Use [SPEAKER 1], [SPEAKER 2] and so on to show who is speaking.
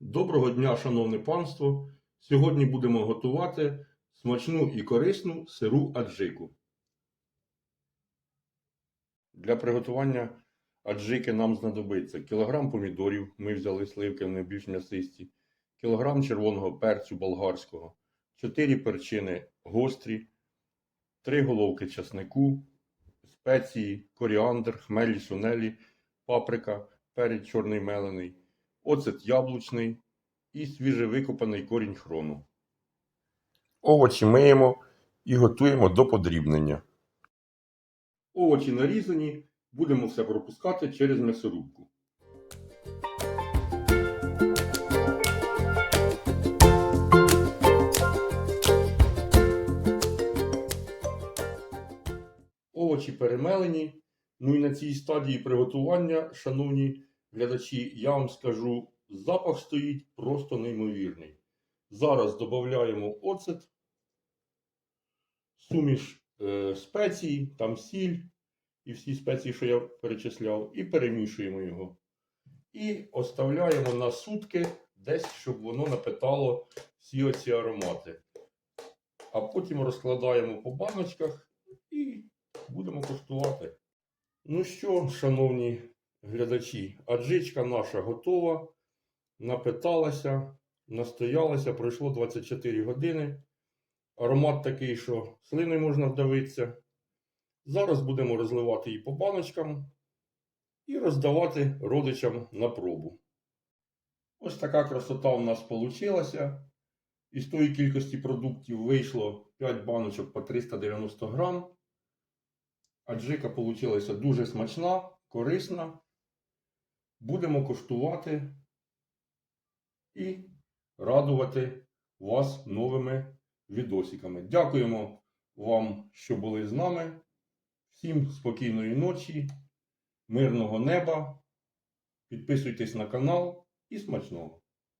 [SPEAKER 1] Доброго дня, шановне панство! Сьогодні будемо готувати смачну і корисну сиру аджику. Для приготування аджики нам знадобиться кілограм помідорів, ми взяли сливки, вони більш м'ясисті, кілограм червоного перцю болгарського, 4 перчини гострі, 3 головки часнику, спеції, коріандр, хмелі, сунелі, паприка, перець чорний мелений, оцет яблучний і свіжевикопаний корінь хрону. Овочі миємо і готуємо до подрібнення. Овочі нарізані, будемо все пропускати через м'ясорубку. Овочі перемелені. Ну і на цій стадії приготування, шановні глядачі, я вам скажу, запах стоїть просто неймовірний. Зараз додаємо оцет, суміш е, спецій, там сіль і всі спеції, що я перечисляв, і перемішуємо його. І оставляємо на сутки десь, щоб воно напитало всі оці аромати. А потім розкладаємо по баночках і будемо коштувати. Ну що, шановні глядачі, аджичка наша готова, напиталася, настоялася, пройшло 24 години. Аромат такий, що слиною можна вдавитися. Зараз будемо розливати її по баночкам і роздавати родичам на пробу. Ось така красота у нас вийшла. Із тої кількості продуктів вийшло 5 баночок по 390 грам. Аджика вийшла дуже смачна, корисна. Будемо коштувати і радувати вас новими відосиками. Дякуємо вам, що були з нами. Всім спокійної ночі, мирного неба. Підписуйтесь на канал і смачного!